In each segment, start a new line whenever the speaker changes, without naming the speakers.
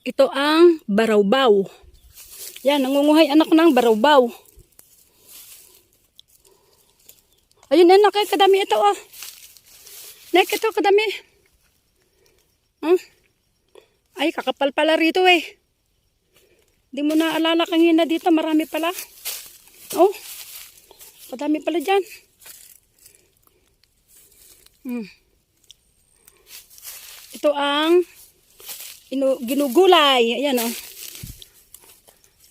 Ito ang barawbaw. Yan, nangunguhay anak ng barawbaw. Ayun na, nakay kadami ito oh. Nek, ito kadami. Huh? Ay, kakapal pala rito eh. Di mo naalala kanina dito, marami pala. Oh, kadami pala dyan. Hmm. Ito ang inu, ginugulay. Ayan oh.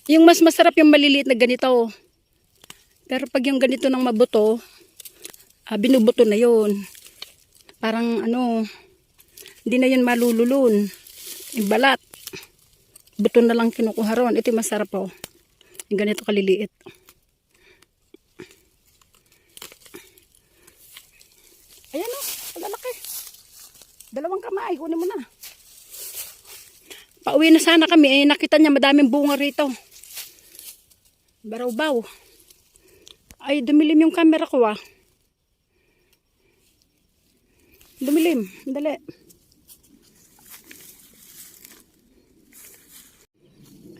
Yung mas masarap yung maliliit na ganito. Pero pag yung ganito ng mabuto, ah, binubuto na yun. Parang ano, hindi na yun malululun. Yung balat. Buto na lang kinukuha ron. Ito yung masarap oh. Yung ganito kaliliit. Ayan oh, palalaki. Dalawang kamay, kunin mo na. Pauwi na sana kami, eh nakita niya madaming bunga rito. Baraw-baw. Ay, dumilim yung camera ko ah. Dumilim, dali.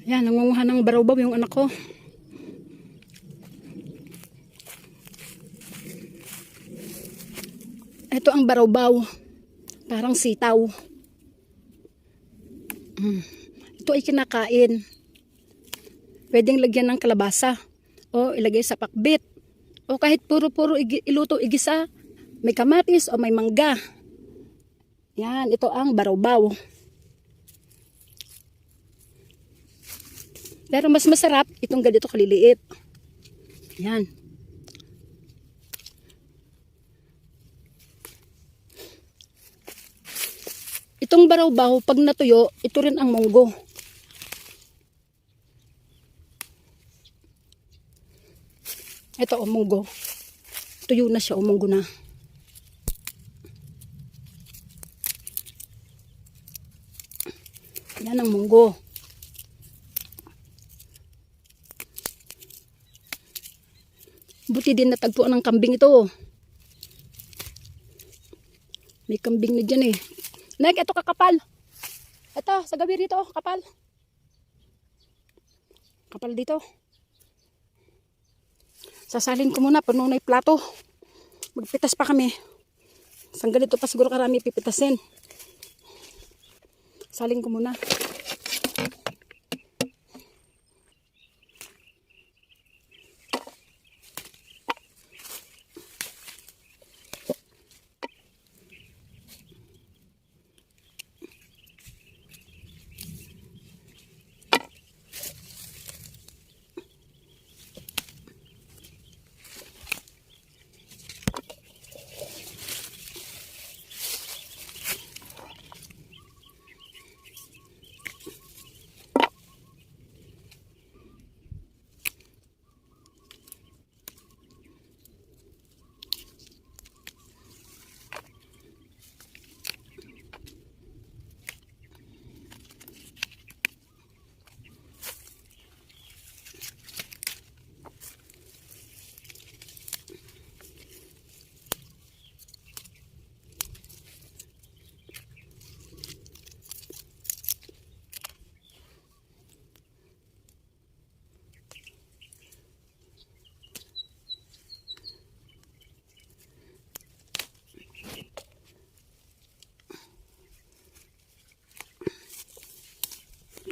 Ayan, nangunguha ng baraw-baw yung anak ko. Ito ang baraw-baw. Parang sitaw. Ito ay kinakain. Pwedeng lagyan ng kalabasa. O ilagay sa pakbit. O kahit puro-puro iluto igisa. May kamatis o may mangga. Yan, ito ang baraw-baw. Pero mas masarap itong ganito kaliliit. Yan. Itong baraw-baw, pag natuyo, ito rin ang munggo. Ito o munggo. Tuyo na siya o munggo na. Yan ang munggo. Buti din natagpuan ng kambing ito. May kambing na dyan eh. Nek, ito kakapal. Ito, sa gabi rito, kapal. Kapal dito. Sasalin ko muna, puno na yung plato. Magpitas pa kami. Sang ganito pa siguro karami pipitasin. Salin ko muna.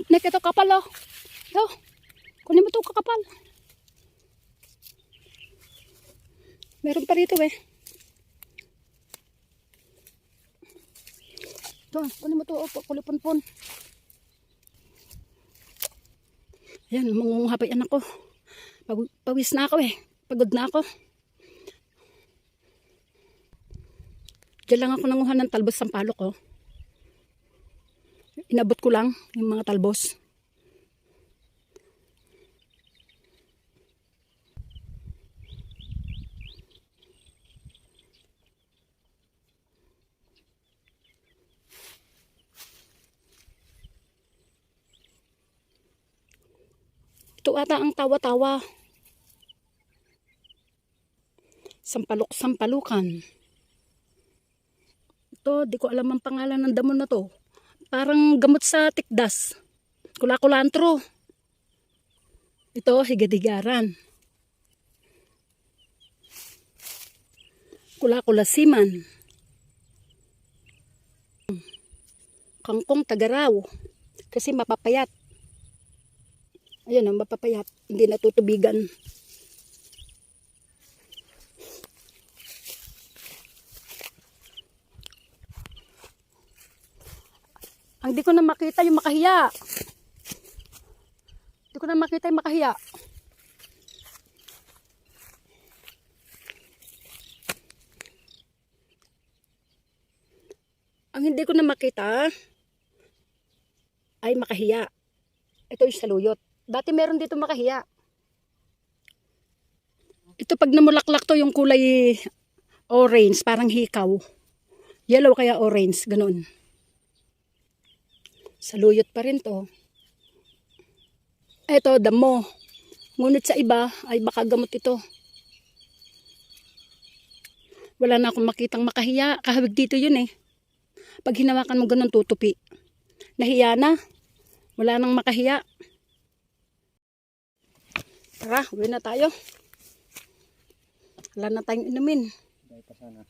Nek, ito kapal oh. Ito. Kunin mo ito kakapal. Meron pa rito eh. Ito, kunin mo ito. Oh, kulipunpon. Ayan, mangungapay anak ko. Paw- Pawis na ako eh. Pagod na ako. Diyan lang ako nanguha ng talbos ng palok ko. Inabot ko lang yung mga talbos. Ito ata ang tawa-tawa. Sampalok-sampalukan. Ito, di ko alam ang pangalan ng damo na to. Parang gamot sa tikdas. Kulakulantro. Ito, higadigaran. Kulakulasiman. Kangkong tagaraw. Kasi mapapayat. Ayan ang mapapayat. Hindi natutubigan. Ang di ko na makita yung makahiya. Di ko na makita yung makahiya. Ang hindi ko na makita ay makahiya. Ito yung saluyot. Dati meron dito makahiya. Ito pag namulaklak to yung kulay orange, parang hikaw. Yellow kaya orange, ganun. Saluyot pa rin to. Ito, damo. Ngunit sa iba, ay baka gamot ito. Wala na akong makitang makahiya. Kahawig dito yun eh. Pag hinawakan mo ganun, tutupi. Nahiya na. Wala nang makahiya. Tara, uwi na tayo. Wala na tayong inumin.
Dahil pa sana.